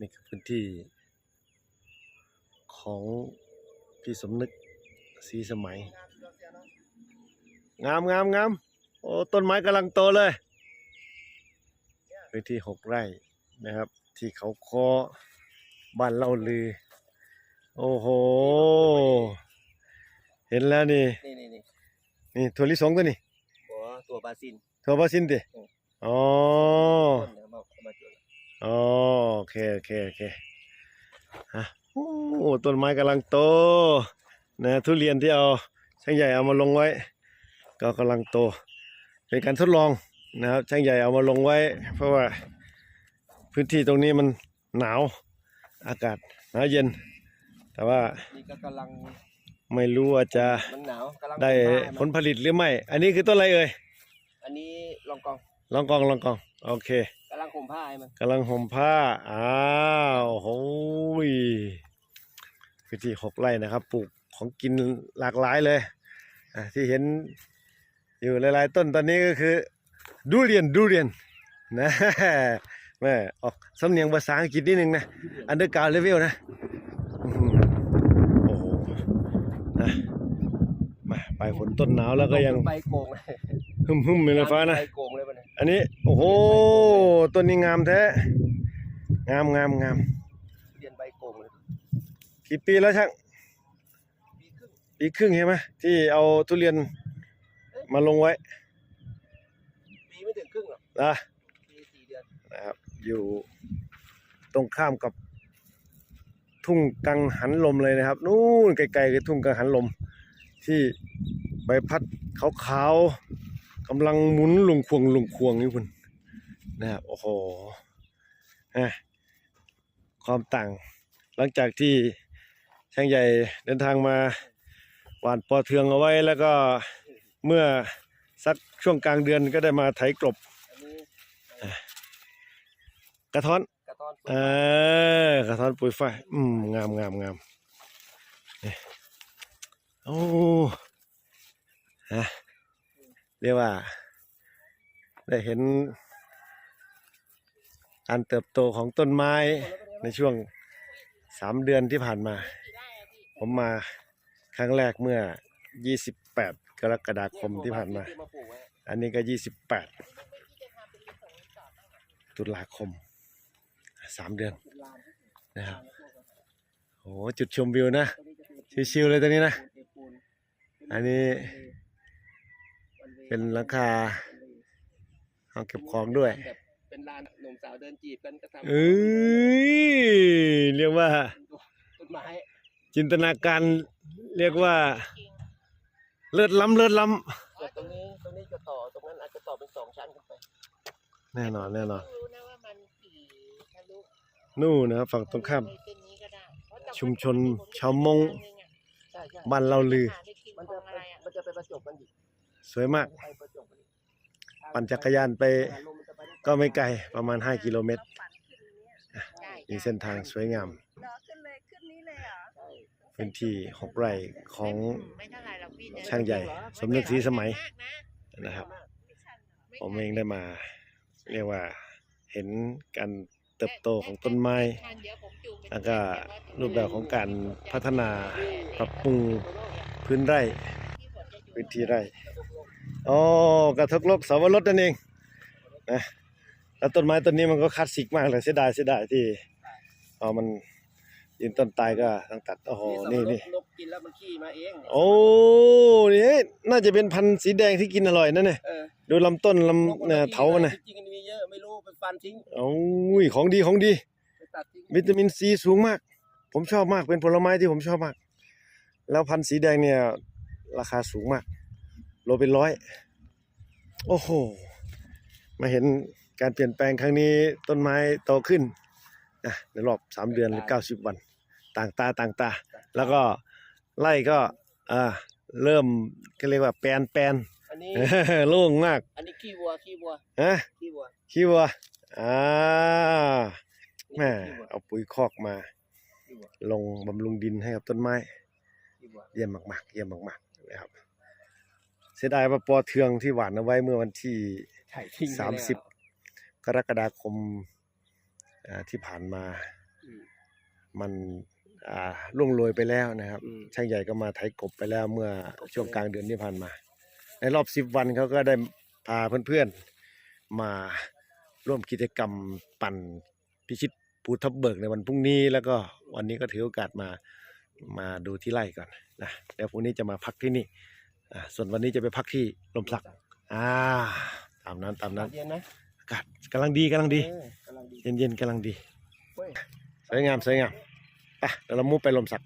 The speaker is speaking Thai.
นี่คือพื้นที่ ของพี่สมนึกสีสมัย งามงามงามโอ้ต้นไม้กำลังโตเลย พื้นที่หกไร่นะครับ ที่เขาคอบ้านเล่าลือ โอ้โห เห็นแล้วนี่ นี่นี่นี่นี่ถั่วลิสงตัวนี่หัวตัวบาซินถั่วบาซินติอืมอ๋ โอเคโอเคโอเคฮะโอ้ต้นไม้กำลังโตนะทุเรียนที่เอาช่างใหญ่เอามาลงไว้ ก็กำลังโต เป็นการทดลองนะครับช่างใหญ่เอามาลงไว้ เพราะว่าพื้นที่ตรงนี้มันหนาวอากาศหนาวเย็น แต่ว่านี่ก็กำลังไม่รู้ว่าจะมันหนาวกำลังได้เป็นผลผลิตหรือไม่ อันนี้คือต้นอะไรเอ่ยอันนี้ลองกองลองกองลองกองโอเคกำ ลังห่มผ้าให้มันกำลังห่มผ้า อ้าวโอ้ยพื้นที่หกไร่นะครับ ปลูกของกินหลากหลายเลยอะที่เห็นอยู่หลายๆต้นตอนนี้ก็คือ ดูเรียนดูเรียนนะแม่ออกสำเนียงภาษาอังกฤษนิดนึงนะ อันเดอร์กราวเลเวลนะอื้อหือโอ้โหนะมาไปฝนต้นหนาวแล้วก็ยังใบโกงเลยหึมหึมๆเลยนะฟ้านะใบโกงเลยมันย อันนี้ โอ้โหต้นนี้งามแท้ งามงามงามเรียนใบโกงเลยกี่ปีแล้วช่างปีครึ่งปีครึ่งใช่ไหมที่เอาทุเรียนมาลงไว้ปีไม่ถึงครึ่งหรอกนะปีสี่เดือนนะครับ อยู่ตรงข้ามกับทุ่งกังหันลมเลยนะครับ นู่นไกลๆคือทุ่งกังหันลม ที่ใบพัดขาวๆ กำลังหมุนลุงควงลุงควงนี่คุณนะครับโอ้โหอะความต่าง หลังจากที่ช่างใหญ่เดินทางมาหวานปอเทืองเอาไว้แล้วก็เมื่อสักช่วงกลางเดือนก็ได้มาไถกลบอันนี้กระท้อนกระต้อนเออกระท้อนปุ๋ยฝ้ายอืมงามงามงามนี่โอ้ฮะ เรียกว่า ได้เห็นการเติบโตของต้นไม้ในช่วงสามเดือนที่ผ่านมา ผมมาครั้งแรกเมื่อ 28 กรกฎาคมที่ผ่านมาที่มาปลูกไว้อันนี้ก็ 28 ตุลาคมสามเดือนนะครับโอ้จุดชมวิวนะ ชิวๆเลยตรงนี้นะ อันนี้ เป็นหลังคาห้องเก็บของด้วยแบบเป็นลานหนุ่มสาวเดินจีบกันก็ทำเอ้ยเรียกว่า ต้นไม้จินตนาการเรียกว่า เลิศล้ำเลิศล้แต่ตรงนี้ตรงนี้จะต่อตรงนั้นอาจจะต่อเป็นสองชั้นขึ้นไปำแน่นอนแน่นอนรู้นะว่ามันขี่ทะลุนู่นนะครับฝั่งตรงข้ามไปเส้นนี้ก็ได้เพราะแต่ชุมชนชาวมง ใช่ใช่บ้านเราลือได้กินมันขจะองอะไรอะมันจะไปประจบกันอีก สวยมากไปประจบกันอีกปั่นจักรยานไปลมมันจะไปด้ก็ไม่ไกลประมาณ 5 กิโลเมตรใช่มีเส้นทางสวยงามเหรอขึ้นเลยขึ้นนี้เลยเหรอใช่พื้นที่หกไร่ของไม่เท่าไหร่หรอกพี่เดินช่างใหญ่ สมนึกศรีสมัยมากนะนะครับไม่ชันหรอผมเองได้มา เรียกว่าเห็นการเติบโตของต้นไม้ชันเดี๋ยวผมจูงไปแล้วก็รูปแบบของการพัฒนาปรับปรุงพื้นไร่ พื้นที่ไร่อ๋อกระทกลกสาวรสนั่นเองนะแล้วต้นไม้ต้นนี้มันก็คลาสสิกมากเลยเสียดายเสียดายที่อ๋อมันยืนต้นตายก็ต้องตัดโอ้โหนี่นี่นกกินแล้วมันขี้มาเองโอ้นี่น่าจะเป็นพันธุ์สีแดงที่กินอร่อยนั่นเนี่ยเออดูลำต้นลำเนี่ยเถามันนะจริงๆมันมีเยอะไม่รู้เป็นฟันทิ้งโอ้ยของดีของดีไปตัดทิ้งวิตามินซีสูงมาก ผมชอบมากเป็นผลไม้ที่ผมชอบมาก แล้วพันธุ์สีแดงเนี่ย ราคาสูงมากโลเป็นร้อย โอ้โห มาเห็นการเปลี่ยนแปลงครั้งนี้ต้นไม้โตขึ้นนะในรอบสามเดือนหรือเก้าสิบวัน ต่างตาต่างตา แล้วก็ไล่ก็อ่าเริ่มก็เรียกว่าแปลนแปลนอันนี้ โล่งมาก อันนี้ขี้วัวขี้วัวฮะขี้วัวคิดว่าอ่านี่แม่ขี้วัวเอาปุ๋ยคอกมาขี้วัวลงบำรุงดินให้กับต้นไม้ ขี้วัวเยี่ยมมากๆ เยี่ยมมากๆ นะครับ เสียดายว่าปอเทืองที่หวานเอาไว้เมื่อวันที่ไถ่ทิ้งไปสามสิบแล้วกรกฎาคมอ่าที่ผ่านมาอืมมันอ่าล่วงโรยไปแล้วนะครับอืมช่างใหญ่ก็มาไถกบไปแล้วเมื่อช่วงกลางเดือนที่ผ่านมา ในรอบสิบวันเขาก็ได้พาเพื่อนๆมาร่วมกิจกรรมปั่นพิชิตภูทับเบิกในวันพรุ่งนี้ แล้วก็วันนี้ก็ถือโอกาสมา มาดูที่ไร่ก่อนนะเดี๋ยวพรุ่งนี้จะมาพักที่นี่อ่าส่วนวันนี้จะไปพักที่ลมสักอ่าตามนั้นตามนั้นเย็นนะอากาศกำลังดีกำลังดีเออกำลังดีเย็นๆกำลังดีเว้ยสวยงามสวยงามไปเดี๋ยวเรามุดไปลมสัก